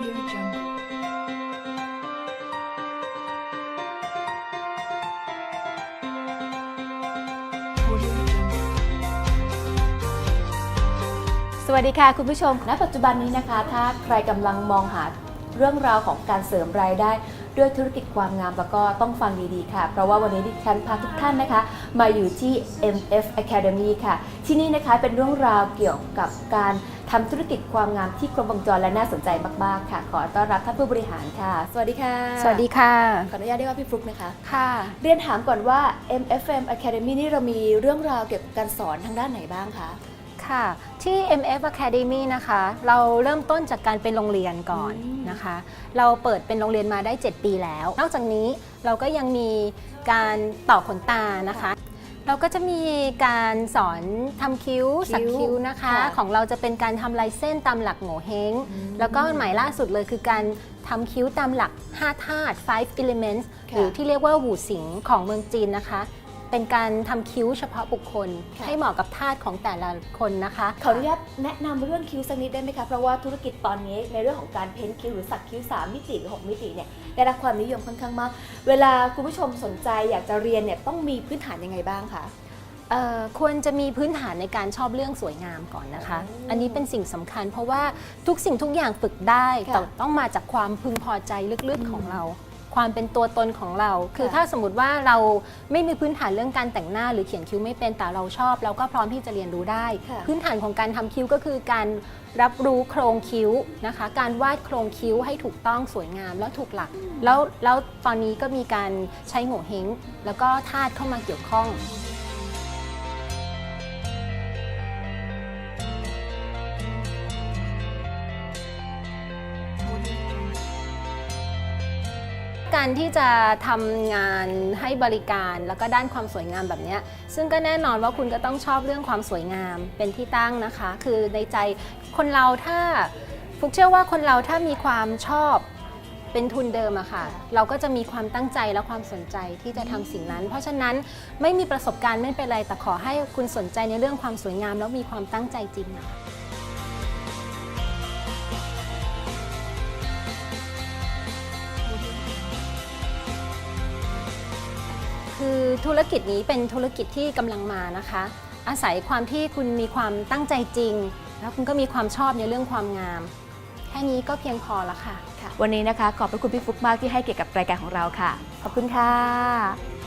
Audio Jungle. Audio Jungle. สวัสดีค่ะคุณผู้ชมณปัจจุบันนี้นะคะ ถ้าใครกำลังมองหาเรื่องราวของการเสริมรายได้ ด้วยธุรกิจความงามแล้วก็ต้องฟังดีๆค่ะ เพราะว่าวันนี้ดิฉันพาทุกท่านนะคะ มาอยู่ที่ MF Academy ค่ะ ที่นี่นะคะเป็นเรื่องราวเกี่ยวกับการทำธุรกิจความงามที่ครบวงจรและน่าสนใจมากๆค่ะ ขอต้อนรับท่านผู้บริหารค่ะ สวัสดีค่ะ สวัสดีค่ะ ขออนุญาตเรียกว่าพี่ฟลุกนะคะ ค่ะ เรียนถามก่อนว่า MFM Academy นี่เรามีเรื่องราวเกี่ยวกับการสอนทางด้านไหนบ้างคะ ค่ะ ที่ MF Academy นะคะ เราเริ่มต้นจากการเป็นโรงเรียนก่อนอืมนะคะ เราเปิดเป็นโรงเรียนมาได้ 7 ปีแล้ว นอกจากนี้เราก็ยังมีการต่อขนตานะคะ เราก็จะมีการสอนทำคิ้วสักคิ้วนะคะค่ะของเราจะเป็นการทำลายเส้นตามหลักโง่เฮงอืมแล้วก็หมายล่าสุดเลยคือการทำคิ้วตามหลัก5ธาตุ5 elements ค่ะหรือที่เรียกว่าหูสิงของเมืองจีนนะคะ เป็นการทำคิ้วเฉพาะบุคคล ค่ะ ให้เหมาะกับธาตุของแต่ละคนนะคะขออนุญาตแนะนำเรื่องคิ้วสักนิดได้ไหมคะ เพราะว่าธุรกิจตอนนี้ในเรื่องของการเพ้นคิ้วหรือสักคิ้ว 3 มิติหรือ 6 มิติเนี่ยได้รับความนิยมค่อนข้างมาก เวลาคุณผู้ชมสนใจอยากจะเรียนเนี่ยต้องมีพื้นฐานยังไงบ้างคะ เอ่อควรจะมีพื้นฐานในการชอบเรื่องสวยงามก่อนนะคะโอ้อันนี้เป็นสิ่งสำคัญ เพราะว่าทุกสิ่งทุกอย่างฝึกได้ค่ะแต่ต้องมาจากความพึงพอใจลึกๆของเรา ความเป็นตัวตนของเรา คือค่ะถ้าสมมติว่าเราไม่มีพื้นฐานเรื่องการแต่งหน้า หรือเขียนคิ้วไม่เป็นแต่เราชอบ เราก็พร้อมที่จะเรียนรู้ได้ค่ะพื้นฐานของการทำคิ้วก็คือการรับรู้โครงคิ้วนะคะ การวาดโครงคิ้วให้ถูกต้องสวยงามแล้วถูกหลัก แล้วแล้วตอนนี้ก็มีการใช้โง่เฮงแล้วก็ธาตุเข้ามาเกี่ยวข้อง การที่จะทำงานให้บริการแล้วก็ด้านความสวยงามแบบนี้ซึ่งก็แน่นอนว่าคุณก็ต้องชอบเรื่องความสวยงามเป็นที่ตั้งนะคะ คือในใจคนเราถ้าฟุกเชื่อว่าคนเราถ้ามีความชอบเป็นทุนเดิมอะค่ะ เราก็จะมีความตั้งใจและความสนใจที่จะทำสิ่งนั้น เพราะฉะนั้นไม่มีประสบการณ์ไม่เป็นไรแต่ขอให้คุณสนใจในเรื่องความสวยงาม แล้วมีความตั้งใจจริงอะ คือธุรกิจนี้เป็นธุรกิจที่กำลังมานะคะ อาศัยความที่คุณมีความตั้งใจจริง แล้วคุณก็มีความชอบในเรื่องความงาม แค่นี้ก็เพียงพอแล้วค่ะ วันนี้นะคะ ขอบพระคุณพี่ฟลุกมากที่ให้เกียรติกับรายการของเราค่ะ ขอบคุณค่ะ